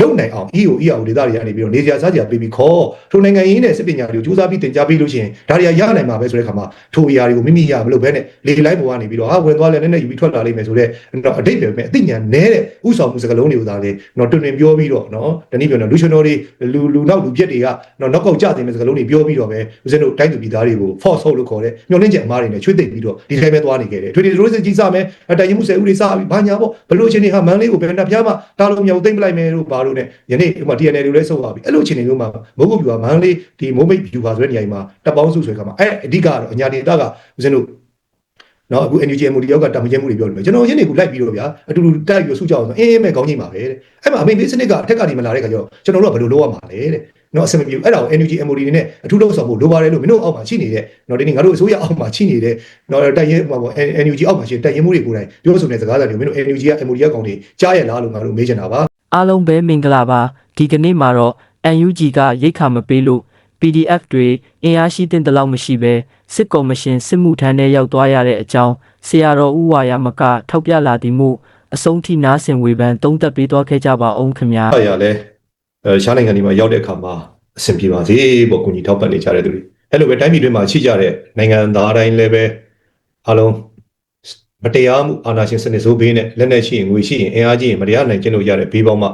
လုံနိုင်အောင် EO EO ဒေတာတွေကနေပြီးတော့နေကြစားကြပေးပြီးခေါ်ထိုနိုင်ငံရေးနဲ့စစ်ပညာတွေကိုစူးစမ်းပြီးတင် जा ပေးလို့ရှိရင်ဒါတွေကရနိုင်မှာပဲဆိုတဲ့ခါမှာထိုအရာတွေကိုမိမိရမလို့ပဲနဲ့လေလိုက်ပေါ်ကနေပြီးတော့ဟာဝင်သွားလဲနဲ့နဲ့ယူပြီးထွက်လာလိမ့်မယ်ဆိုတော့တော့အတိတ်ပဲပဲအသိဉာဏ်နဲတဲ့ဥဆောင်မှုစကားလုံးတွေကိုသာလေတော့တွင်တွင်ပြောပြီးတော့နော်တနည်းပြောတော့လူရှင်တော်တွေလူလူနောက်လူပြက်တွေကနော်နောက်ကောက်ကြတင်မဲ့စကားလုံးတွေပြောပြီးတော့ပဲဦးဇင်းတို့တိုင်းသူပြည်သားတွေကို force ဟုတ်လို့ခေါ်တဲ့ညှော်လင့်ချက်အမားတွေနဲ့ချွေးသိပ်ပြီးတော့ဒီတိုင်းပဲသွားနေခဲ့တယ်ထွေထွေရိုးစစ်ကြီးစမယ်အတိုင်မှုဆယ်ဦးတွေစပြီးဘာညာပေါ့ဘလို့ချင်းတွေဟာမန်းလေးကိုဘယ်နှပြားမှတားလို့မြောက်သိမ့်ပလိုက်မယ်လို့ဘာလို့နဲ့ယနေ့ဟိုမှာ TNL တွေလည်းဆုတ်သွားပြီအဲ့လိုချင်းတွေမျိုးမှာမိုးကုတ်ပြူကမန်းလေးဒီမိုးမိတ်ပြူပါဆိုတဲ့နေရာမှာတပ်ပေါင်းစုဆွဲခါမှာအဲ့အဓိကတော့အညာဒေတာကဦးဇင်းတို့နော်အခု NUG မှုတယောက်ကတာမကျင်းမှုတွေပြောလို့ကျွန်တော်ရင်းနေကူလိုက်ပြီးတော့ဗျာအတူတူတိုက်ပြီးဆုကြအောင်ဆိုအင်းအင်းမဲ့ခေါင်းကြီးပါပဲတဲ့အဲ့မှာအမိန်ပေးစနစ်ကအထက်ကနေမလာတဲ့ခါကျတော့ကျွန်တော်တို့ကဘယ်လိုလုပ်ရမှာလဲတဲ့နော်အစမပြေဘူးအဲ့ဒါကို NUG MOD နေနဲ့အထူးလုံးဆောင်ဖို့လိုပါတယ်လို့မင်းတို့အောက်မှာရှိနေတဲ့နော်ဒီနေ့ငါတို့အစိုးရအောက်မှာရှိနေတဲ့နော်တိုက်ရင်ဟိုပေါ့ NUG အောက်မှာရှိတဲ့တိုက်ရင်မှုတွေကိုယ်တိုင်ပြောဆိုနေတဲ့စကားသံတွေမင်းတို့ NUG က MOD ကကောင်တွေကြားရလားလို့ငါတို့မေးချင်တာပါ အားလုံးပဲမင်္ဂလာပါဒီကနေ့မှာတော့ UNG ကရိတ်ခါမပေးလို့ PDF တွေအင်အားရှိတဲ့တလောက်မရှိပဲစစ်ကော်မရှင်စစ်မှုထမ်းထဲရောက်သွားရတဲ့အကြောင်းဆရာတော်ဦးဝါရမကထောက်ပြလာသည်မို့အဆုံးထိနားဆင်ဝေဖန်သုံးသပ်ပေးသွားခဲ့ကြပါအောင်ခင်ဗျာအဲ့ရလဲအဲရှားနိုင်ငံဒီမှာရောက်တဲ့အခါမှာအဆင်ပြေပါစေပေါ့ကိုကြီးထောက်ပတ်နေကြတဲ့သူတွေအဲ့လိုပဲတိုင်းပြည်တွင်းမှာရှိကြတဲ့နိုင်ငံသားတိုင်းလည်းပဲအားလုံး မတရားမှုအာဏာရှင်စနစ်ဆိုးဘေးနဲ့လက်နက်ရှိရင်ငွေရှိရင်အင်အားကြီးရင်မတရားနိုင်ကျင့်လို့ရတဲ့ဘေးပေါင်းမှ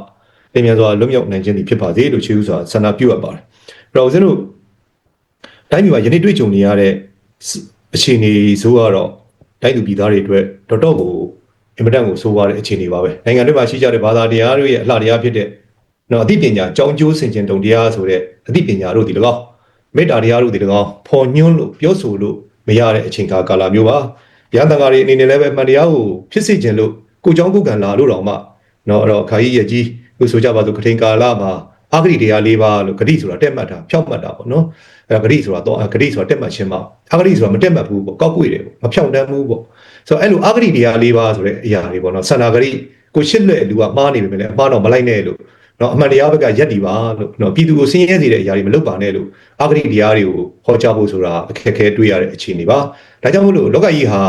ပြင်မြန်စွာလွတ်မြောက်နိုင်ခြင်းဖြစ်ပါစေလို့ချေးဥစွာဆန္ဒပြုအပ်ပါတယ်အဲ့တော့ဦးဇင်းတို့တိုင်းပြည်မှာယနေ့တွေ့ကြုံနေရတဲ့အခြေအနေဆိုတော့တိုင်းသူပြည်သားတွေအတွက်တော်တော်ကိုအင်မတန်ကိုဆိုးရတဲ့အခြေအနေပါပဲနိုင်ငံတွေမှာရှိကြတဲ့ဘာသာတရားတွေရဲ့အလှတရားဖြစ်တဲ့နော်အသိပညာကြောင်းကျိုးဆင်ခြင်တုံတရားဆိုတဲ့အသိပညာတို့ဒီ၎င်းမေတ္တာတရားတို့ဒီ၎င်းဖော်ညွှန်းလို့ပြောဆိုလို့မရတဲ့အချိန်ကာလမျိုးပါ။ ရဟန်းတန်ဃာတွေအနေနဲ့လည်းပဲမှန်တရားကိုဖြစ်စေခြင်းလို့ကိုကြောင်းကုကံလာလို့တောင်မှနော်အဲ့တော့ခါကြီးရကြီးကိုဆိုကြပါစို့ကထိန်ကာလမှာအာဂရိတရား၄ပါးလို့ဂတိဆိုတာတက်မှတ်တာဖြောက်မှတ်တာပေါ့နော်အဲ့ဒါဂတိဆိုတာတော့ဂတိဆိုတာတက်မှတ်ခြင်းပါအာဂရိဆိုတာမတက်မှတ်ဘူးပေါ့ကောက်ကွေတယ်ပေါ့မဖြောက်တမ်းဘူးပေါ့ဆိုတော့အဲ့လိုအာဂရိတရား၄ပါးဆိုတဲ့အရာတွေပေါ့နော်ဆန္ဒဂရိကိုရှစ်လွဲ့လူကမှားနေပြီမလဲအမှားတော့မလိုက်နဲ့လို့ နော်အမှန်တရားဘက်ကရက်တီပါလို့နော်ပြည်သူကိုဆင်းရဲစေတဲ့အရာတွေမလုပ်ပါနဲ့လို့အာဂရိတရားတွေကိုဟောကြားဖို့ဆိုတာအခက်အခဲတွေ့ရတဲ့အခြေအနေပါဒါကြောင့်မို့လို့လောကကြီးဟာ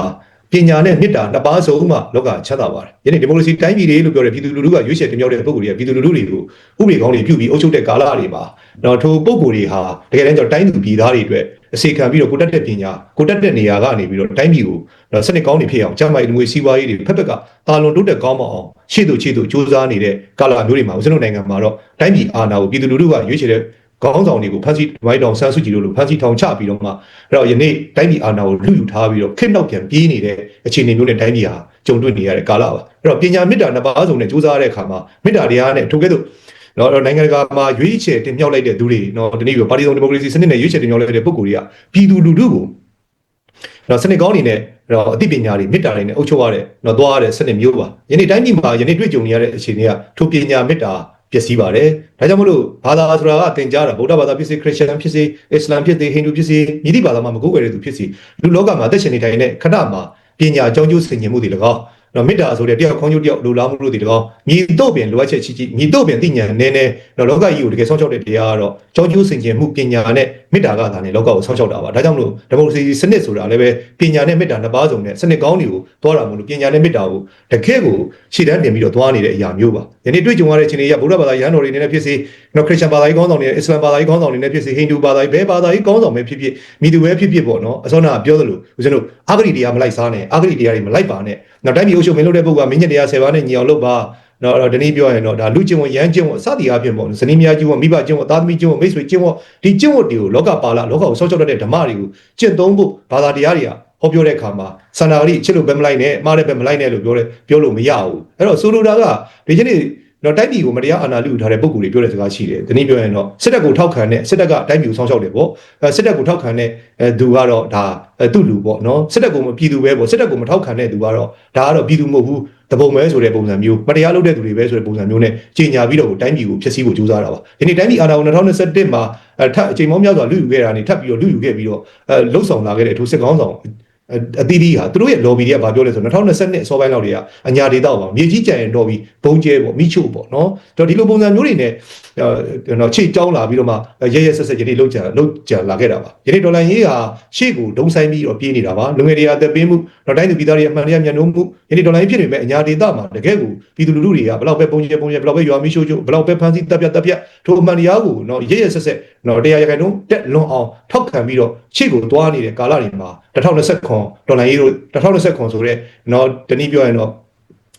ပညာနဲ့မေတ္တာနှစ်ပါးစုံမှလောကချမ်းသာပါတယ်ယနေ့ဒီမိုကရေစီတိုင်းပြည်တွေလို့ပြောတဲ့ပြည်သူလူထုကရွေးချယ်တင်မြှောက်တဲ့ပုဂ္ဂိုလ်တွေကပြည်သူလူထုတွေကိုဥပဒေကောင်းတွေပြုပြီးအုပ်ချုပ်တဲ့ကာလတွေမှာနော်ထိုပုဂ္ဂိုလ်တွေဟာတကယ်တမ်းကျတော့တိုင်းသူပြည်သားတွေအတွက်အစီခံပြီးတော့ကိုတက်တဲ့ပညာကိုတက်တဲ့နေရာကနေပြီးတော့တိုင်းပြည်ကိုနော်စနစ်ကောင်းတွေဖြစ်အောင်ကျန်းမာရေးလူငွေစီးပွားရေးတွေဖက်ဖက်ကအာလွန်တိုးတက်ကောင်းမအောင်ရှေ့သို့ရှေ့သို့စူးစမ်းနေတဲ့ကာလမျိုးတွေမှာဦးဇင်းတို့နိုင်ငံမှာတော့တိုင်းပြည်အာဏာကိုပြည်သူလူထုကရွေးချယ်တဲ့ ခေါင်းဆောင်တွေကိုဖန်ဆီးဝိုင်းတောင်ဆန်းစုကြည်တို့လိုဖန်ဆီးထောင်ချပြီးတော့မှအဲ့တော့ယနေ့တိုင်းပြည်အာဏာကိုလူယူထားပြီးတော့ခစ်နောက်ပြန်ပြေးနေတဲ့အခြေအနေမျိုးနဲ့တိုင်းပြည်ဟာကြုံတွေ့နေရတဲ့ကာလပါအဲ့တော့ပညာမေတ္တာနှစ်ပါးစုံနဲ့စူးစမ်းတဲ့အခါမှာမေတ္တာတရားနဲ့ထိုကဲ့သို့နော်နိုင်ငံတကာမှာရွေးချယ်တင်မြှောက်လိုက်တဲ့သူတွေနော်ဒီနေ့ပြပါတီစုံဒီမိုကရေစီစနစ်နဲ့ရွေးချယ်တင်မြှောက်လိုက်တဲ့ပုဂ္ဂိုလ်တွေကပြည်သူလူထုကိုနော်စနစ်ကောင်းအနေနဲ့တော့အသိပညာတွေမေတ္တာတွေနဲ့အုပ်ချုပ်ရတဲ့နော်သွားရတဲ့စနစ်မျိုးပါယနေ့တိုင်းပြည်မှာယနေ့တွေ့ကြုံနေရတဲ့အခြေအနေကထိုပညာမေတ္တာ ပျက်စီးပါတယ်ဒါကြောင့်မလို့ဘာသာဆိုတာကသင်ကြားတာဗုဒ္ဓဘာသာဖြစ်စေခရစ်ယာန်ဖြစ်စေအစ္စလာမ်ဖြစ်စေဟိန္ဒူဖြစ်စေမြည်သည့်ဘာသာမှမကိုးကွယ်တဲ့သူဖြစ်စေလူလောကမှာအသက်ရှင်နေထိုင်တဲ့ခဏမှာပညာအကြောင်းကျိုးဆင်ခြင်မှုတွေ၎င်း နော်မေတ္တာဆိုတဲ့တယောက်ခေါင်းကျိုးတယောက်လိုလားမှုတို့ဒီ၎င်းညီတော့ပင်လိုအပ်ချက်ချီချီညီတော့ပင်သိဉာဏ်နည်းနည်းနော်လောကကြီးကိုတကယ်ဆောင်းချောက်တဲ့တရားကတော့ကြောင်းကျိုးဆင်ခြင်မှုပညာနဲ့မေတ္တာကသာနေလောကကိုဆောင်းချောက်တာပါဒါကြောင့်မလို့ဒီမိုကရေစီစနစ်ဆိုတာလည်းပဲပညာနဲ့မေတ္တာနှစ်ပါးစုံနဲ့စနစ်ကောင်းတွေကိုသွားတာမလို့ပညာနဲ့မေတ္တာကိုတကယ်ကိုရှေ့တန်းတင်ပြီးတော့သွားနေတဲ့အရာမျိုးပါယနေ့တွေ့ကြုံရတဲ့အခြေအနေကဗုဒ္ဓဘာသာရဟန်းတော်တွေနေနဲ့ဖြစ်စေနော်ခရစ်ယာန်ဘာသာရေးကောင်းဆောင်တွေနဲ့အစ္စလာမ်ဘာသာရေးကောင်းဆောင်တွေနဲ့ဖြစ်စေဟိန္ဒူဘာသာရေးဘယ်ဘာသာရေးကောင်းဆောင်ပဲဖြစ်ဖြစ်မိသူပဲဖြစ်ဖြစ်ပေါ့နော်အစောနာပြောသလိုဦးဇင်းတို့အာဂရိတရားမလိုက်စားနဲ့အာဂရိတရားတွေမလိုက်ပါနဲ့ နောက်တိုင်းပြည်အုပ်ချုပ်မင်းလုပ်တဲ့ပုဂ္ဂိုလ်ကမင်းညတရား10ပါးနဲ့ညီအောင်လုပ်ပါနော်အဲ့တော့ဒီနေ့ပြောရင်တော့ဒါလူကျင့်ဝတ်ရမ်းကျင့်ဝတ်အစသည်အပြင်ပေါ့ဇနီးများကျင့်ဝတ်မိဘကျင့်ဝတ်သားသမီးကျင့်ဝတ်မိတ်ဆွေကျင့်ဝတ်ဒီကျင့်ဝတ်တွေကိုလောကပါဠလောကကိုဆောက်ရှောက်တတ်တဲ့ဓမ္မတွေကိုကျင့်သုံးဖို့ဘာသာတရားတွေကဟောပြောတဲ့အခါမှာစန္ဒာဂရိအချစ်လို့ပဲမလိုက်နဲ့မှားတဲ့ပဲမလိုက်နဲ့လို့ပြောတယ်ပြောလို့မရဘူးအဲ့တော့ဆိုလိုတာကဒီချင်း နေ့တော့တိုက်ပြည်ကိုမတရားအာဏာလုထားတဲ့ပုံကိုယ်တွေပြောတဲ့စကားရှိတယ်။ဒီနေ့ပြောရင်တော့စစ်တပ်ကိုထောက်ခံတဲ့စစ်တပ်ကတိုက်ပြည်ကိုဆောင်းရှောက်တယ်ပေါ့။အဲစစ်တပ်ကိုထောက်ခံတဲ့အဲသူကတော့ဒါသူ့လူပေါ့နော်။စစ်တပ်ကိုမပြည်သူပဲပေါ့။စစ်တပ်ကိုမထောက်ခံတဲ့သူကတော့ဒါကတော့ပြည်သူမဟုတ်ဘူး။တပုံပဲဆိုတဲ့ပုံစံမျိုးမတရားလုပ်တဲ့သူတွေပဲဆိုတဲ့ပုံစံမျိုးနဲ့ကြီးညာပြီးတော့တိုင်းပြည်ကိုဖျက်ဆီးဖို့ကြိုးစားတာပါ။ဒီနေ့တိုင်းပြည်အာဏာကို2021မှာအဲထပ်အချိန်မောင်းများစွာလူယူခဲ့တာနေထပ်ပြီးတော့လူယူခဲ့ပြီးတော့အဲလှုပ်ဆောင်လာခဲ့တဲ့အထူးစစ်ကောင်းဆောင် အသီးသီးဟာသူတို့ရဲ့ lobby တွေကဘာပြောလဲဆိုတော့2022အစောပိုင်းလောက်တွေကအညာဒေသပေါ့မြေကြီးကြံရင်တော့ပြီးဘုံကျဲပေါ့မိချို့ပေါ့နော်တော့ဒီလိုပုံစံမျိုးတွေနဲ့ နော်ခြေကြောင်းလာပြီးတော့မှရရဆက်ဆက်ယနေ့လောက်ကြလောက်ကြလာခဲ့တာပါယနေ့ဒေါ်လာရေးဟာရှေ့ကိုဒုံဆိုင်ပြီးတော့ပြေးနေတာပါလူငယ်တွေကသက်ပေးမှုတော့တိုင်းသူပြည်သားတွေအမှန်တရားမျက်နှာမှုယနေ့ဒေါ်လာရေးဖြစ်နေမဲ့အညာဒေသမှာတကယ်ကိုပြည်သူလူထုတွေကဘလောက်ပဲပုံကျဲပုံကျဲဘလောက်ပဲရွာမိချို့ချို့ဘလောက်ပဲဖမ်းဆီးတပ်ပြတ်တပ်ပြတ်ထိုအမှန်တရားကိုနော်ရရဆက်ဆက်နော်တရားရခိုင်နှုန်းတက်လွန်အောင်ထောက်ခံပြီးတော့ရှေ့ကိုသွားနေတဲ့ကာလတွေမှာ2029ဒေါ်လာရေးတို့2029ဆိုတဲ့နော်တနည်းပြောရင်တော့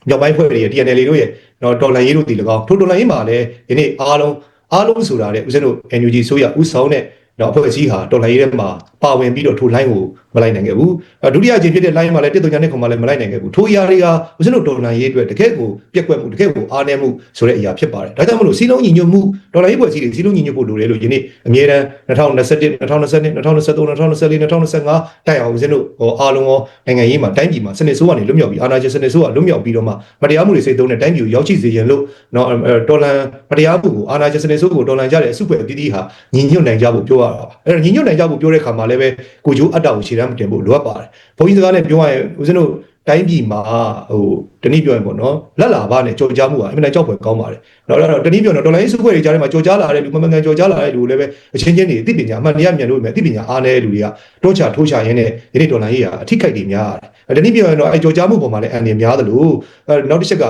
မြောက်ပိုင်းဖွဲ့တွေရဲ့ TNL တို့ရဲ့ နော်ဒေါ်လာရေးတို့ဒီ၎င်းထိုဒေါ်လာရေးမှာလည်းဒီနေ့အားလုံးအားလုံးဆိုတာတဲ့ဦးဇင်းတို့ NUG ဆိုရဥဆောင်တဲ့နော်အဖွဲ့အစည်းဟာဒေါ်လာရေးထဲမှာပါဝင်ပြီးတော့ထို line ကိုမလိုက်နိုင်ခဲ့ဘူးဒုတိယအကြိမ်ဖြစ်တဲ့ line မှာလည်းတစ်တုံညာနဲ့ခုံမှာလည်းမလိုက်နိုင်ခဲ့ဘူးထိုအရာတွေကဦးဇင်းတို့ဒေါ်လာရေးအတွက်တကယ့်ကိုပြက်ကွက်မှုတကယ့်ကိုအားနည်းမှုဆိုတဲ့အရာဖြစ်ပါတယ်ဒါကြောင့်မလို့စီလုံးညီညွတ်မှုဒေါ်လာရေးဖွဲ့စည်းတွေစီလုံးညီညွတ်ဖို့လိုတယ်လို့ယနေ့အမြဲတမ်း2021 2022 2023 2024 2025တိုက်အောင်ဦးဇင်းတို့ဟောအားလုံးရောနိုင်ငံရေးမှာတိုင်းပြည်မှာစနစ်ဆိုးကနေလွတ်မြောက်ပြီးအာဏာရှင်စနစ်ဆိုးကလွတ်မြောက်ပြီးတော့မှမတရားမှုတွေစိတ်သုံးတဲ့တိုင်းပြည်ကိုရောက်ရှိစေရင်လို့နော်ဒေါ်လာမတရားမှုကိုအာဏာရှင်စနစ်ဆိုးကိုဒေါ်လာကြတဲ့အစုဖွဲ့အသီးသီးဟာညီညွတ်နိုင်ကြဖို့ပြောရတာပါအဲ့တော့ညီညွတ်နိုင်ကြဖို့ပြောတဲ့ခါမှာလည်းပဲကိုကျိုးအတ္တကိုခြေတမ်းမတင်ဖို့လိုအပ်ပါတယ်ဘုန်းကြီးစကားနဲ့ပြောရရင်ဦးဇင်းတို့တိုင်းပြည်မှာဟိုတနည်းပြောရင်ပေါ့နော်လက်လာပါနဲ့ကြော်ကြားမှုဟာအမှန်တန်ကြောက်ဖွယ်ကောင်းပါတယ်။တော့တော့တနည်းပြောရင်ဒေါ်လာရေးစုဖွဲ့တွေကြားထဲမှာကြော်ကြားလာတဲ့လူမမှန်ကန်ကြော်ကြားလာတဲ့လူလည်းပဲအချင်းချင်းတွေအသိပညာအမှန်တရားမြန်လို့ပဲအသိပညာအားနည်းတဲ့လူတွေကတောချထိုးချရင်းနဲ့ဒီနေ့ဒေါ်လာရေးဟာအထိခိုက်တွေများတယ်။တနည်းပြောရင်တော့အဲကြော်ကြားမှုပေါ်မှာလည်းအန်ရများသလိုအဲနောက်တစ်ချက်က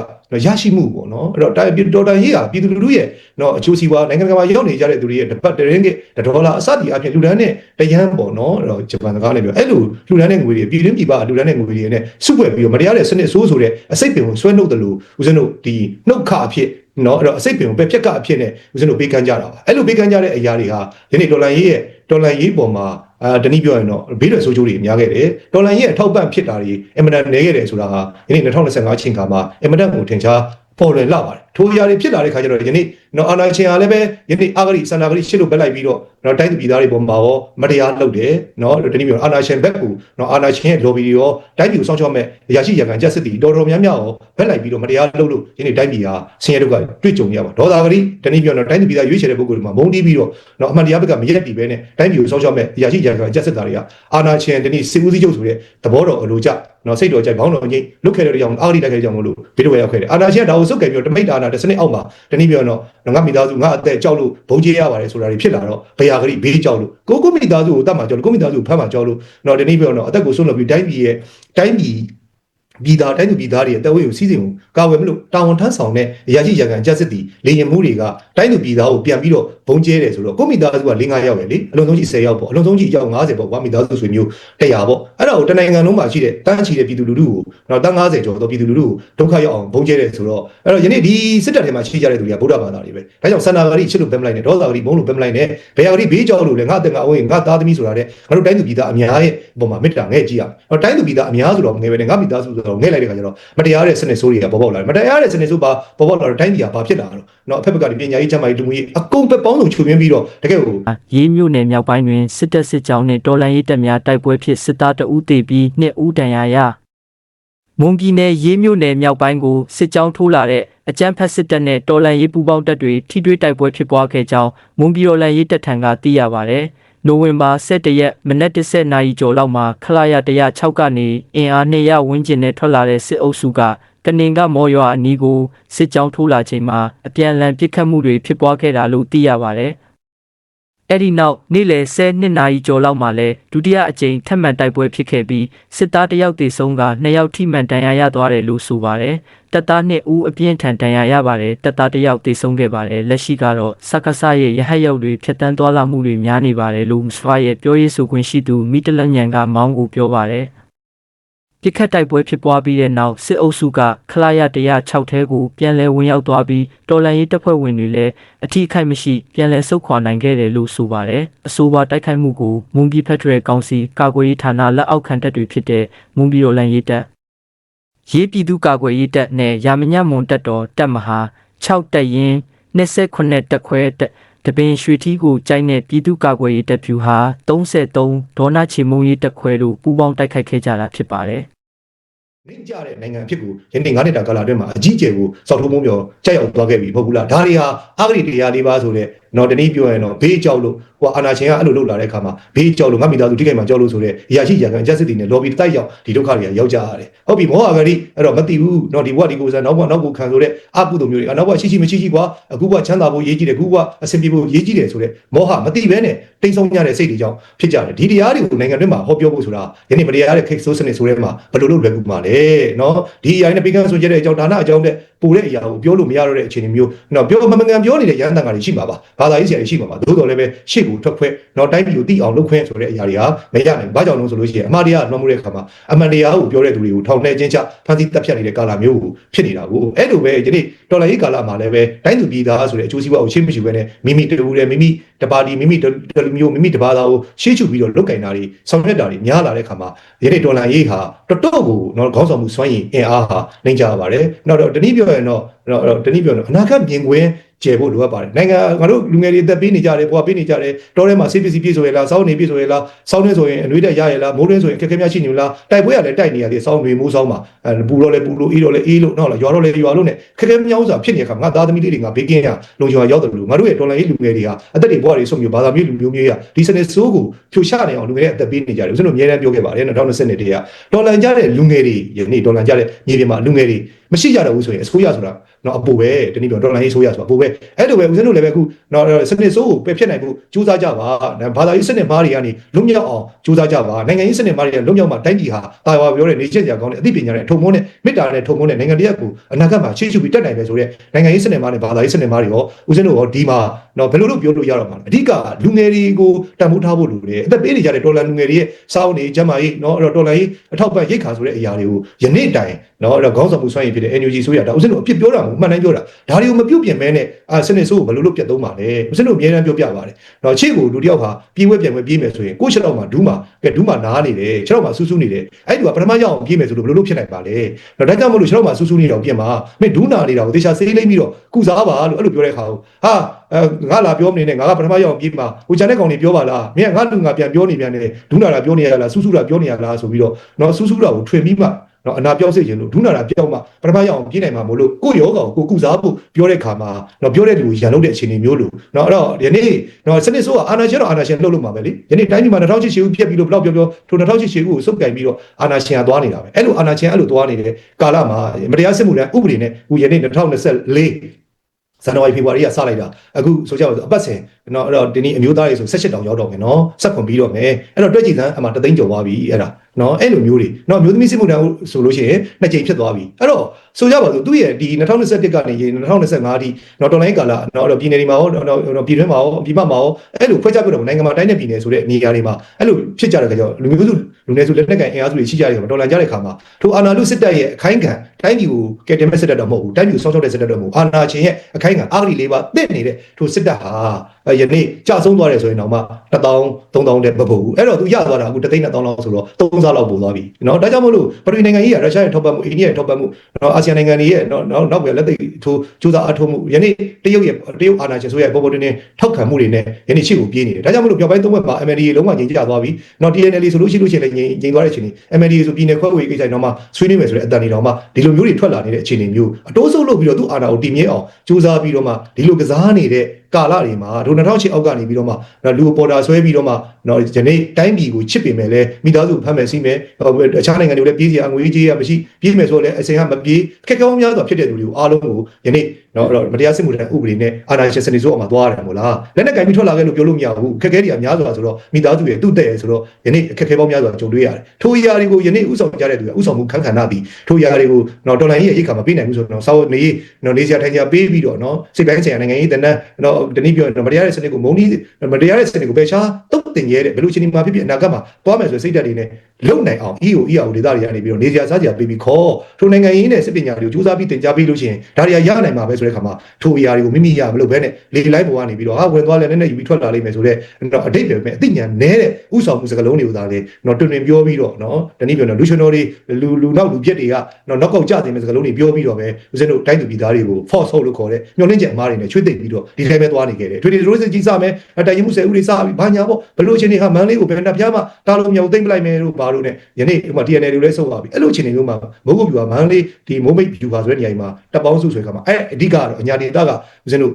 ရရှိမှုပေါ့နော်အဲ့တော့တိုင်းဒေါ်လာရေးဟာပြည်သူလူထုရဲ့ နော်အချိုးစီးပွားနိုင်ငံတကာမှာရောက်နေကြတဲ့သူတွေရဲ့တပတ်တရင်းကဒေါ်လာအစတည်းအပြင်လူဒန်းနဲ့တရန်ပေါ့နော်အဲ့တော့ဂျပန်စကားနဲ့ပြောအဲ့လိုလူဒန်းနဲ့ငွေတွေပြည်တွင်းပြည်ပလူဒန်းနဲ့ငွေတွေနဲ့စုဖွဲ့ပြီးတော့မတရားတဲ့စနစ်ဆိုးဆိုတဲ့အစိတ်ပင်ကိုဆွဲနှုတ်တယ်လို့ဦးဇင်းတို့ဒီနှုတ်ခအဖြစ်နော်အဲ့တော့အစိတ်ပင်ကိုပဲဖြက်ကအဖြစ်နဲ့ဦးဇင်းတို့ပေးကမ်းကြတာပါအဲ့လိုပေးကမ်းကြတဲ့အရာတွေဟာဒီနေ့ဒေါ်လာရေးရဲ့ဒေါ်လာရေးပေါ်မှာအာတနည်းပြောရင်တော့ဘေးရွယ်ဆိုးချိုးတွေများခဲ့တယ်ဒေါ်လာရေးအထောက်ပံ့ဖြစ်တာတွေအင်မတန်နေခဲ့တယ်ဆိုတာဟာဒီနေ့2025ချိန်ခါမှာအင်မတန်ကိုထင်ရှားပေါ်လွင်လာပါတယ်ထိုအရာတွေဖြစ်လာတဲ့ခါကျတော့ယနေ့နော်အာနာချင်းအားလည်းပဲယနေ့အာဂရိစန္ဒာဂရိရှစ်လို့ပဲလိုက်ပြီးတော့နော်တိုင်းသူပြည်သားတွေပေါ်မှာရောမတရားလုပ်တယ်နော်တနည်းပြောအာနာချင်းဘက်ကူနော်အာနာချင်းရဲ့ lobby တွေရောတိုင်းပြည်ကိုစောင့်ရှောက်မဲ့ရရှိရခံချက်စစ်တီတော်တော်များများရောဘက်လိုက်ပြီးတော့မတရားလုပ်လို့ယနေ့တိုင်းပြည်ဟာဆင်းရဲဒုက္ခတွေ့ကြုံရပါဒေါ်သာဂရိတနည်းပြောတော့တိုင်းသူပြည်သားရွေးချယ်တဲ့ပုဂ္ဂိုလ်တွေမှာမုန်းတီးပြီးတော့နော်အမှန်တရားဘက်ကမရက်တီပဲနဲ့တိုင်းပြည်ကိုစောင့်ရှောက်မဲ့ရရှိရခံချက်စစ်တာတွေကအာနာချင်းတနည်းစစ်ဦးစီးချုပ်ဆိုတဲ့သဘောတော်အလိုကြနော်စိတ်တော်ကြိုက်ဘောင်းတော်ကြီးလုတ်ခဲ့တဲ့ကြောင့်အာဂရိတိုက်ခဲ့တဲ့ကြောင့်မလို့ဘီလိုရောက်ခဲ့တယ်အာနာချင်းကဒါကိုစုပ်ကင်ပြီးတော့တမိတ်တာနာတစ်စနစ်အောက်မှာတနည်းပြောတော့ငါမိသားစုငါအသက်ကြောက်လို့ဘုံကြီးရပါတယ်ဆိုတာတွေဖြစ်လာတော့ဘယာဂရိဘေးကြောက်လို့ကိုကိုမိသားစုကိုတတ်မှကြောက်လို့ကိုမိသားစုကိုဖမ်းမှကြောက်လို့တော့တနည်းပြောတော့အသက်ကိုဆွတ်လို့ပြီးတိုင်းပြည်ရဲ့တိုင်းပြည် ပြည်သားတိုင်းသူပြည်သားတွေရဲ့တဝေးကိုစီးစိမ်ကိုကာဝယ်မလို့တာဝန်ထမ်းဆောင်တဲ့အရာရှိရကန်ကြက်စစ်တီလေရင်မှုတွေကတိုင်းသူပြည်သားကိုပြန်ပြီးတော့ဘုံကျဲတယ်ဆိုတော့ကိုမိသားစုက၄၅ယောက်ပဲလေအလုံးစုံကြီး10ယောက်ပေါ့အလုံးစုံကြီးအယောက်90ပေါ့ကွာမိသားစုဆွေမျိုး100ပေါ့အဲ့ဒါကိုတနိုင်ငံလုံးမှာရှိတဲ့တန်းချီတဲ့ပြည်သူလူထုကိုတော့တန်း90ကျော်တော့ပြည်သူလူထုကိုဒုက္ခရောက်အောင်ဘုံကျဲတယ်ဆိုတော့အဲ့တော့ယနေ့ဒီစစ်တပ်ထဲမှာရှိကြတဲ့သူတွေကဗုဒ္ဓဘာသာတွေပဲဒါကြောင့်စန္ဒာဂရိချစ်လို့ပဲမလိုက်နဲ့ဒေါသဂရိဘုံလို့ပဲမလိုက်နဲ့ဘေယာဂရိဘေးကြောက်လို့လေငါအသက်ငါအဝေးငါသားသမီးဆိုတာတဲ့ငါတို့တိုင်းသူပြည်သားအများရဲ့ပုံမှာမေတ္တာငဲ့ကြည့်ရအောင်အဲ့တော့တိုင်းသူပြည်သားအများဆိုတော့ငဲ့ပဲနဲ့ငါမိသားစုဆိုတော့ငဲ့လိုက်တဲ့ခါကျတော့မတရားတဲ့စနစ်ဆိုးတွေကပေါ်ပေါက်လာတယ်မတရားတဲ့စနစ်ဆိုးပါပေါ်ပေါက်လာတော့တိုင်းပြည်ကဘာဖြစ်လာတော့เนาะအဖက်ဘက်ကပညာရေးချမ်းမာရေးလူမှုရေးအကုန်ပဲပေါင်းစုံချုပ်ရင်းပြီးတော့တကယ်ကို ရေးမြို့နယ်မြောက်ပိုင်းတွင်စစ်တပ်စစ်ကြောင်းနှင့်တော်လှန်ရေးတပ်များတိုက်ပွဲဖြစ်စစ်သားတအူးတေပြီးနှစ်ဦးတန်ရာရမွန်ပြည်နယ်ရေးမြို့နယ်မြောက်ပိုင်းကိုစစ်ကြောင်းထိုးလာတဲ့အကြမ်းဖက်စစ်တပ်နဲ့တော်လှန်ရေးပူးပေါင်းတပ်တွေထိတွေ့တိုက်ပွဲဖြစ်ပွားခဲ့ကြောင်းမွန်ပြည်တော်လှန်ရေးတပ်ထံကသိရပါဗျ။ နိုဝင်ဘာ17ရက်မနက်10:00နာရီကျော်လောက်မှာခလာရ106ကနေအင်အား200ဝန်းကျင်နဲ့ထွက်လာတဲ့စစ်အုပ်စုကကနင်ကမော်ရွာအနီးကိုစစ်ကြောင်းထိုးလာချိန်မှာအပြန်အလှန်ပစ်ခတ်မှုတွေဖြစ်ပွားခဲ့တာလို့သိရပါတယ်။ အဲ့ဒီနောက်နေ့လယ်10နာရီကျော်လောက်မှာလဲဒုတိယအကြိမ်ထပ်မံတိုက်ပွဲဖြစ်ခဲ့ပြီးစစ်သားတယောက်တေဆုံးကနှစ်ယောက်ထိမှန်ဒဏ်ရာရသွားတယ်လို့ဆိုပါတယ်။တပ်သားနှစ်ဦးအပြင်းထန်ဒဏ်ရာရပါတယ်။တပ်သားတယောက်တေဆုံးခဲ့ပါတယ်။လက်ရှိကတော့စက္ကစရဲ့ရဟတ်ရောက်တွေဖျက်တမ်းသွားလာမှုတွေများနေပါတယ်လို့မစဖာရဲ့ပြောရေးဆိုခွင့်ရှိသူမိတလညံကမောင်းကိုပြောပါတယ်။ ပြစ်ခတ်တိုက်ပွဲဖြစ်ပွားပြီးတဲ့နောက်စစ်အုပ်စုကခလာရ106ထဲကိုပြန်လည်ဝင်ရောက်သွားပြီးတော်လန်ရေးတပ်ဖွဲ့ဝင်တွေလည်းအထီးအခိုက်မရှိပြန်လည်ဆုတ်ခွာနိုင်ခဲ့တယ်လို့ဆိုပါတယ်။အဆိုပါတိုက်ခိုက်မှုကိုမွန်ပြည်ဖက်ဒရယ်ကောင်စီကာကွယ်ရေးဌာနလက်အောက်ခံတပ်တွေဖြစ်တဲ့မွန်ပြည်တော်လန်ရေးတပ်ရေးပြည်သူ့ကာကွယ်ရေးတပ်နဲ့ရာမညမွန်တပ်တော်တပ်မဟာ6တပ်ရင်း29တပ်ခွဲတပ် တပင်ရွှေထီးကိုကြိုက်တဲ့ပြည်သူ့ကာကွယ်ရေးတပ်ဖြူဟာ33ဒေါနာချေမုံရေးတပ်ခွဲတို့ပူးပေါင်းတိုက်ခိုက်ခဲ့ကြတာဖြစ်ပါတယ်။နှိမ့်ကြတဲ့နိုင်ငံအဖြစ်ကိုယနေ့9နှစ်တာကာလအတွင်းမှာအကြီးအကျယ်ကိုစောက်ထုံးမုံပြောကြောက်ရောက်သွားခဲ့ပြီမဟုတ်ဘူးလားဒါတွေဟာအာဂရိတရားလေးပါဆိုတဲ့နော်တနည်းပြောရင်တော့ဘေးကြောက်လို့ ဟိုအာနာရှင်ကအဲ့လိုလုပ်လာတဲ့အခါမှာဘေးကြောက်လို့ငါမိသားစုတိကိတ်မှာကြောက်လို့ဆိုတဲ့အရာရှိရာခံအချက်စစ်တွေနဲ့ lobby တိုက်ရောက်ဒီဒုက္ခတွေကရောက်ကြရတယ်ဟုတ်ပြီမောဟဂရိအဲ့တော့မသိဘူးနော်ဒီဘဝဒီကိုယ်စားနောက်ဘဝနောက်ကိုခံဆိုတဲ့အကုသိုလ်မျိုးတွေအနောက်ဘဝရှိရှိမရှိရှိကွာအခုဘဝချမ်းသာဖို့ရေးကြည့်တယ်အခုဘဝအဆင်ပြေဖို့ရေးကြည့်တယ်ဆိုတဲ့မောဟမသိဘဲနဲ့တိမ်ဆုံးကြတဲ့စိတ်တွေကြောင့်ဖြစ်ကြတယ်ဒီတရားတွေကိုနိုင်ငံတွင်းမှာဟောပြောဖို့ဆိုတာယနေ့မတရားတဲ့ case ဆိုစနစ်ဆိုတဲ့မှာဘယ်လိုလုပ်လွယ်ကူမှာလဲနော်ဒီအရာနဲ့ပိကန်းဆိုကြတဲ့အကြောင်းဒါနအကြောင်းတဲ့ပိုတဲ့အရာကိုပြောလို့မရတော့တဲ့အခြေအနေမျိုးနော်ပြောမမငန်ပြောနေတဲ့ရဟန်းတန်ကတွေရှိမှာပါဘာသာရေးဆရာတွေရှိမှာပါသို့တော်လည်းပဲရှေ့ကိုထွက်ခွဲနော်တိုင်းပြည်ကိုတိအောင်လုပ်ခွင့်ဆိုတဲ့အရာတွေဟာမရနိုင်ဘူးဘာကြောင့်လဲဆိုလို့ရှိရင်အမှားတရားလွှမ်းမိုးတဲ့အခါမှာအမှန်တရားကိုပြောတဲ့သူတွေကိုထောင်ထဲချင်းချဖန်ဆီးတပ်ဖြတ်နေတဲ့ကာလမျိုးကိုဖြစ်နေတာကိုအဲ့လိုပဲဒီနေ့တော်လိုင်းရေးကာလမှာလည်းပဲတိုင်းသူပြည်သားဆိုတဲ့အကျိုးစီးပွားကိုရှင်းမရှိဘဲနဲ့မိမိတူတယ်မိမိတပါတီမိမိတလူမျိုးမိမိတပါသားကိုရှေ့ချူပြီးတော့လုတ်ကင်တာတွေဆောင်ရွက်တာတွေများလာတဲ့အခါမှာဒီနေ့တော်လိုင်းရေးဟာတော်တော်ကိုနော်ခေါင်းဆောင်မှုစွမ်းရည်အင်အားဟာနှိမ်ကြပါပါတယ်နောက်တော့တနည်းပြောရင်တော့တော့တနည်းပြောရင်အနာဂတ်မြင်ကွင်း ကျယ်ဖို့လိုအပ်ပါတယ်နိုင်ငံငါတို့လူငယ်တွေအသက်ပေးနေကြတယ်ဘွားပေးနေကြတယ်တောထဲမှာဆေးပစ္စည်းပြည့်ဆိုရလားစောင်းနေပြည့်ဆိုရလားစောင်းနေဆိုရင်အနှွေးတက်ရရလားမိုးတွင်းဆိုရင်အခက်အခဲများရှိနေလားတိုက်ပွဲရလည်းတိုက်နေရသေးစောင်းတွေမိုးစောင်းမှာအဲပူတော့လည်းပူလို့အေးတော့လည်းအေးလို့နော်လားရွာတော့လည်းရွာလို့နဲ့ခက်ခဲမြောင်းစွာဖြစ်နေတဲ့အခါငါသားသမီးလေးတွေငါဘေးကင်းရလုံခြုံရောက်တယ်လို့ငါတို့ရဲ့တော်လိုင်းရေးလူငယ်တွေဟာအသက်တွေဘွားတွေဆုံးမျိုးဘာသာမျိုးလူမျိုးမျိုးရဒီစနစ်ဆိုးကိုဖြိုချနေအောင်လူငယ်တွေအသက်ပေးနေကြတယ်ဦးဇင်းတို့အများအားပြောခဲ့ပါတယ်2020တည်းကတော်လန်ကြတဲ့လူငယ်တွေယနေ့တော်လန်ကြတဲ့မြေပြင်မှာလူငယ်တွေ မရှိကြတော့ဘူးဆိုရင်အစိုးရဆိုတာနော်အပူပဲတနည်းပြောဒေါ်လာရေးဆိုရဆိုတာအပူပဲအဲ့လိုပဲဦးဇင်းတို့လည်းပဲအခုနော်စနစ်ဆိုးကိုပယ်ဖြစ်နိုင်ဖို့ကြိုးစားကြပါဘာသာရေးစနစ်မားတွေကနေလွတ်မြောက်အောင်ကြိုးစားကြပါနိုင်ငံရေးစနစ်မားတွေကလွတ်မြောက်မှတိုင်းပြည်ဟာတာဝါပြောတဲ့နေချက်ကြကောင်းတဲ့အသိပညာနဲ့ထုံမုန်းနဲ့မေတ္တာနဲ့ထုံမုန်းတဲ့နိုင်ငံတရက်ကိုအနာဂတ်မှာရှေ့ရှုပြီးတက်နိုင်တယ်ဆိုတဲ့နိုင်ငံရေးစနစ်မားနဲ့ဘာသာရေးစနစ်မားတွေရောဦးဇင်းတို့ရောဒီမှာနော်ဘယ်လိုလုပ်ပြောလို့ရတော့မှာလဲအဓိကလူငယ်တွေကိုတန်ဖိုးထားဖို့လိုတယ်အသက်ပေးနေကြတဲ့ဒေါ်လာလူငယ်တွေရဲ့စောင်းနေကျမကြီးနော်အဲ့တော့ဒေါ်လာကြီးအထောက်ပံ့ရိတ်ခါဆိုတဲ့အရာတွေကိုယနေ့တိုင်နော်အဲ့တော့ခေါင်းဆောင်မှုစွမ်းရည်ဖြစ်တဲ့ NUG ဆိုရတာဦးဇင်းတို့အဖြစ်ပြောတာမဟုတ်မှန်တိုင်းပြောတာဒါတွေကိုမပြုတ်ပြင်မဲနဲ့အာစနစ်ဆိုးကိုဘယ်လိုလုပ်ပြတ်သုံးပါလဲဦးဇင်းတို့အများအားပြောပြပါတယ်နော်ချစ်ကိုလူတစ်ယောက်ဟာပြေးဝဲပြန်ဝဲပြေးမယ်ဆိုရင်ကိုယ့်ချက်တော့မှဒူးမှာကဲဒူးမှာနားနေတယ်ချက်တော့မှဆူးဆူးနေတယ်အဲ့ဒီကပထမရောက်အောင်ပြေးမယ်ဆိုလို့ဘယ်လိုလုပ်ဖြစ်နိုင်ပါလဲနော်ဒါကြောင့်မလို့ချက်တော့မှဆူးဆူးနေတော့ပြင်မှာမင်းဒူးနာနေတာကိုတေချာဆေးလိမ့်ပြီးတော့ကုစားပါလို့အဲ့လိုပြောတဲ့အခါကိုဟာအဲ ငါလာပြောမနေနဲ့ငါကပထမရောက်အောင်ပြေးမှာဟိုချန်တဲ့ကောင်တွေပြောပါလားမင်းကငါလူငါပြန်ပြောနေပြန်နေဒူးနာတာပြောနေရလားဆူးဆူးတာပြောနေရလားဆိုပြီးတော့နော်ဆူးဆူးတာကိုထွင်ပြီးမှနော်အနာပြောက်စေခြင်းလို့ဒုနာတာပြောက်မှပထမရောက်အောင်ပြေးနိုင်မှာမို့လို့ကိုယ့်ယောဂါကိုကိုကုစားဖို့ပြောတဲ့ခါမှာနော်ပြောတဲ့လူကိုရန်လုပ်တဲ့အခြေအနေမျိုးလို့နော်အဲ့တော့ဒီနေ့နော်စနစ်ဆိုးကအာနာရှင်တော့အာနာရှင်လှုပ်လို့မှာပဲလေဒီနေ့တိုင်းပြည်မှာ2008ရှေ့ဦးပြက်ပြီးလို့ဘယ်တော့ပြောပြောထို2008ရှေ့ဦးကိုစုပ်ကင်ပြီးတော့အာနာရှင်ကသွားနေတာပဲအဲ့လိုအာနာရှင်အဲ့လိုသွားနေတဲ့ကာလမှာမတရားစစ်မှုတန်းဥပဒေနဲ့ဟိုယနေ့2024 ဇန်နဝါရီဖေဖော်ဝါရီကစလိုက်တာအခုဆိုကြပါစို့အပတ်စဉ်နော်အဲ့တော့ဒီနေ့အမျိုးသားတွေဆို18တောင်ရောက်တော့မယ်နော်ဆက်ခွန်ပြီးတော့မယ်အဲ့တော့တွက်ကြည့်စမ်းအမှတသိန်းကျော်သွားပြီအဲ့ဒါနော်အဲ့လိုမျိုးတွေနော်မျိုးသမီးစစ်မှုတန်းဆိုလို့ရှိရင်နှစ်ကြိမ်ဖြစ်သွားပြီအဲ့တော့ဆိုကြပါစို့သူ့ရဲ့ဒီ2021ကနေ2025အထိနော်တော်လိုင်းကာလနော်အဲ့တော့ပြည်နယ်တွေမှာရောနော်ပြည်တွင်းမှာရောပြည်ပမှာရောအဲ့လိုခွဲခြားပြတော့နိုင်ငံမှာတိုင်းနဲ့ပြည်နယ်ဆိုတဲ့နေရာတွေမှာအဲ့လိုဖြစ်ကြတဲ့ကြောင့်လူမျိုးစုလူနေစုလက်နက်ကန်အင်အားစုတွေရှိကြတဲ့ခါမှာတော်လန်ကြတဲ့ခါမှာထိုအာနာလူစစ်တပ်ရဲ့အခိုင်ခံတိုင်းပြည်ကိုကယ်တင်မဲ့စစ်တပ်တော့မဟုတ်ဘူးတိုင်းပြည်ကိုစောင့်ရှောက်တဲ့စစ်တပ်တော့မဟုတ်အာနာချင်းရဲ့အခိုင်ခံအာဂရီလေးပါတစ်နေတဲ့ထိုစစ်တပ်ဟာယနေ့ကြဆုံးသွားတယ်ဆိုရင်တော့မှ1000 3000တဲ့မဟုတ်ဘူးအဲ့တော့သူရသွားတာအခု3သိန်း1000လောက်ဆိုတော့3စားလောက်ပို့သွားပြီနော်ဒါကြောင့်မလို့ပရိနိုင်ငံကြီးကရုရှားရဲ့ထောက်ပံ့မှုအိန္ဒိယရဲ့ထောက်ပံ့မှုနော်အာဆီယံနိုင်ငံတွေရဲ့နော်နောက်နောက်ပဲလက်သိထိုးစူးစမ်းအထောက်မှုယနေ့တရုတ်ရဲ့တရုတ်အာဏာရှင်ဆိုရဲ့ပေါ်ပေါ်တင်တင်ထောက်ခံမှုတွေနဲ့ယနေ့ရှေ့ကိုပြေးနေတယ်ဒါကြောင့်မလို့ပြောပိုင်းသုံးဘက်မှာ MNDA လုံးဝငြိမ်ကြသွားပြီနော် TNL ဆိုလို့ရှိလို့ရှိရင်လည်းငြိမ်ငြိမ်သွားတဲ့အချိန်นี้ MNDA ဆိုပြည်နယ်ခွဲဝေကိစ္စတွေတော့မှဆွေးနွေးမယ်ဆိုတဲ့အတန်တွေတော့မှဒီလိုမျိုးတွေထွက်လာနေတဲ့အခြေအနေမျိုးအတိုးဆုံးလုပ်ပြီးတော့သူ့အာဏာကိုတည်မြဲအောင်စူးစမ်းပြီးတော့မှဒီလိုကစားနေတဲ့ ကာလတွေမှာဒို2008အောက်ကနေပြီးတော့မှလူပေါ်တာဆွဲပြီးတော့မှနော်ဒီနေ့တိုင်းပြည်ကိုချစ်ပင်မယ်လဲမိသားစုဖမ်းမယ်စီးမယ်အခြားနိုင်ငံတွေလည်းပြေးစရာငွေကြေးရမရှိပြေးမယ်ဆိုတော့လည်းအစင်ကမပြေးခက်ခဲများစွာဖြစ်တဲ့လူတွေကိုအားလုံးကိုယနေ့နော်အဲ့တော့မတရားစစ်မှုတဲ့ဥပဒေနဲ့အာဏာရှင်စနစ်ဆိုးအောင်မှာသွားရတယ်မို့လားလက်နဲ့ကင်ပြီးထွက်လာခဲ့လို့ပြောလို့မရဘူးခက်ခဲတွေအများစွာဆိုတော့မိသားစုရဲ့တုတဲ့ရဆိုတော့ယနေ့ခက်ခဲပေါင်းများစွာကြုံတွေ့ရတယ်ထိုအရာတွေကိုယနေ့ဥဆောင်ကြတဲ့သူကဥဆောင်မှုခန့်ခန္ဓာပြီးထိုအရာတွေကိုနော်တော်လိုင်းရဲ့ရိတ်ခါမှာပေးနိုင်မှုဆိုတော့စောနေနော်နေစရာထိုင်စရာပေးပြီးတော့နော်စိတ်ပိုင်းဆိုင်ရာနိုင်ငံရေးတန်းနော်တနည်းပြောရင်မတရားတဲ့စနစ်ကိုမုံနီးမတရားတဲ့စနစ်ကိုပယ်ရှားတုတ်တင်ရဲတဲ့ဘယ်လိုချင်းဒီမှာဖြစ်ဖြစ်အနာဂတ်မှာသွားမယ်ဆိုစိတ်ဓာတ်တွေနဲ့ လုံနိုင်အောင် EO EO ဒေတာတွေကနေပြီးတော့နေစရာစားစရာပေးပြီးခေါ်ထိုနိုင်ငံရေးနဲ့စစ်ပညာတွေကိုစူးစမ်းပြီးတင်ကြားပြီးလို့ရှိရင်ဒါတွေကရနိုင်မှာပဲဆိုတဲ့ခါမှာထိုအရာတွေကိုမိမိရမလို့ဘဲနဲ့လေလိုက်ပေါ်ကနေပြီးတော့ဟာဝင်သွားလဲနဲ့ယူပြီးထွက်လာလိမ့်မယ်ဆိုတော့တော့အတိတ်ပဲပဲအသိဉာဏ်နဲတဲ့ဥဆောင်မှုစကားလုံးတွေကိုသာလေတော့တွင်တွင်ပြောပြီးတော့နော်တနည်းပြောတော့လူရှင်တော်တွေလူလူနောက်လူပြက်တွေကနော်နောက်ကောက်ကြတင်မဲ့စကားလုံးတွေပြောပြီးတော့ပဲဦးဇင်းတို့တိုင်းသူပြည်သားတွေကို force ဟုတ်လို့ခေါ်တဲ့ညှော်လင့်ချက်အမားတွေနဲ့ချွေးသိပ်ပြီးတော့ဒီတိုင်းပဲသွားနေခဲ့တယ်ထွေထွေရိုးစစ်ကြီးစမယ်တိုင်ရင်မှုဆယ်ဦးတွေစပြီးဘာညာပေါ့ဘလို့ချင်းတွေဟာမန်းလေးကိုဘယ်နှပြားမှတားလို့မြောက်သိမ့်ပလိုက်မယ်လို့ဘာလို့နဲ့ယနေ့ဟိုမှာ TNL တွေလည်းဆုတ်သွားပြီအဲ့လိုချင်းတွေမျိုးမှာမိုးကုတ်ပြူဟာမန်းလေးဒီမိုးမိတ်ပြူဟာဆိုတဲ့နေရာမှာတပ်ပေါင်းစုဆွဲခါမှာအဲ့အဓိကတော့အညာဒေတာကဦးဇင်းတို့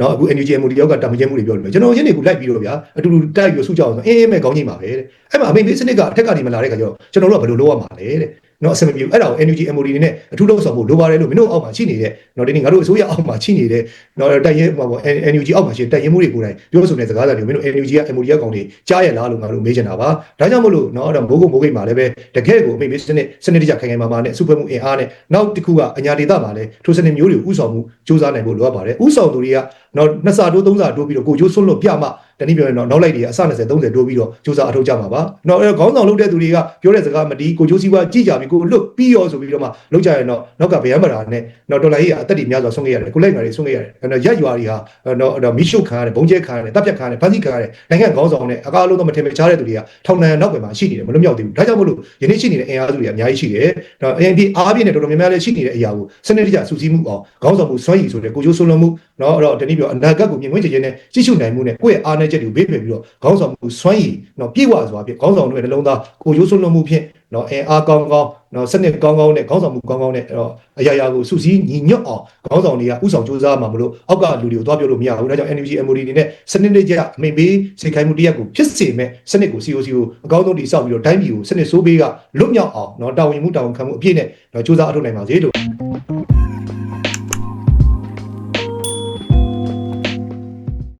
နော်အခု NUG MOD တယောက်ကတာမကျင်းမှုတွေပြောလို့ကျွန်တော်ရင်းနေကူလိုက်ပြီးတော့ဗျာအတူတူတိုက်ပြီးဆူကြအောင်ဆိုအင်းအင်းမဲ့ကောင်းကြီးပါပဲတဲ့အဲ့မှာအမိန်ပေးစနစ်ကအထက်ကနေမလာတဲ့ခါကျတော့ကျွန်တော်တို့ကဘယ်လိုလုပ်ရမှာလဲတဲ့ နော်အစမပြေဘူးအဲ့ဒါကို NUG MOD နေနဲ့အထူးလုံးဆောင်ဖို့လိုပါတယ်လို့မင်းတို့အောက်မှာရှိနေတဲ့နော်ဒီနေ့ငါတို့အစိုးရအောက်မှာရှိနေတဲ့နော်တိုက်ရင်ဟိုပေါ့ NUG အောက်မှာရှိတဲ့တိုက်ရင်မှုတွေကိုယ်တိုင်ပြောဆိုနေတဲ့စကားသံတွေမင်းတို့ NUG က MOD ကကောင်တွေကြားရလားလို့ငါတို့မေးချင်တာပါဒါကြောင့်မို့လို့နော်အဲ့တော့မိုးကုတ်မိုးကိတ်မှာလည်းပဲတကယ်ကိုအမိန်ပေးစနစ်စနစ်တကျခိုင်ခိုင်မာမာနဲ့စုဖွဲ့မှုအင်အားနဲ့နောက်တစ်ခုကအညာဒေသမှာလည်းထိုစနစ်မျိုးတွေကိုဥဆောင်မှုစူးစမ်းနိုင်ဖို့လိုအပ်ပါတယ်ဥဆောင်သူတွေကနော်နှစ်စာတိုးသုံးစာတိုးပြီးတော့ကိုကျိုးဆွန့်လွတ်ပြမှတနည်းပြောရင်တော့နောက်လိုက်တွေကအစ20 30တိုးပြီးတော့စူးစမ်းအထောက်ကြမှာပါ။နော်အဲ့တော့ခေါင်းဆောင်လုပ်တဲ့သူတွေကပြောတဲ့စကားမတီးကိုကျိုးစီးပွားကြည့်ကြပြီကိုလွတ်ပြီးရောဆိုပြီးတော့မှလောက်ကြရင်တော့နောက်ကဗျမ်းမရာနဲ့နော်ဒေါ်လာကြီးကအသက်တွေများစွာဆုံးခဲ့ရတယ်ကိုလိုက်ငါတွေဆုံးခဲ့ရတယ်။အဲ့တော့ရက်ရွာတွေဟာနော်အဲ့တော့မိရှုခံရတယ်ဘုံကျဲခံရတယ်တပ်ဖြတ်ခံရတယ်ဖမ်းဆီးခံရတယ်နိုင်ငံခေါင်းဆောင်နဲ့အကားလုံးတော့မထင်မရှားတဲ့သူတွေကထောင်နှံနောက်ွယ်မှာရှိနေတယ်မလွတ်မြောက်သေးဘူး။ဒါကြောင့်မို့လို့ယနေ့ရှိနေတဲ့အင်အားစုတွေကအများကြီးရှိတယ်။နော် ANP အားပြည့်နဲ့တော်တော်များများလည်းရှိနေတဲ့အရာကိုစနစ်တကျစူးစီးမှုအောင်ခေါင်းဆောင်မှုစွမ်းရည်ဆိုတဲ့ကိုကျိုးဆွလုံးမှု နော်အဲ့တော့တနည်းပြောအနာဂတ်ကိုမြင်ဝင်ချင်ခြင်းနဲ့ကြည့်ရှုနိုင်မှုနဲ့ကိုယ့်ရဲ့အားနည်းချက်တွေကိုဘေးဖယ်ပြီးတော့ခေါင်းဆောင်မှုစွမ်းရည်နော်ပြည့်ဝစွာဖြင့်ခေါင်းဆောင်တို့ရဲ့နှလုံးသားကိုကျိုးဆွလုံးမှုဖြင့်နော်အင်အားကောင်းကောင်းနော်စနစ်ကောင်းကောင်းနဲ့ခေါင်းဆောင်မှုကောင်းကောင်းနဲ့အဲ့တော့အရာရာကိုစူးစီးညီညွတ်အောင်ခေါင်းဆောင်တွေကဥဆောင်စူးစမ်းမှာမလို့အောက်ကလူတွေကိုသွားပြောလို့မရဘူးဒါကြောင့် NUG MOD အနေနဲ့စနစ်တကျအမိန်ပေးစိတ်ခိုင်းမှုတရက်ကိုဖြစ်စေမဲ့စနစ်ကို COC ကိုအကောင်းဆုံးတည်ဆောက်ပြီးတော့တိုင်းပြည်ကိုစနစ်ဆိုးဘေးကလွတ်မြောက်အောင်နော်တာဝန်ယူမှုတာဝန်ခံမှုအပြည့်နဲ့နော်စူးစမ်းအထောက်နိုင်ပါစေလို့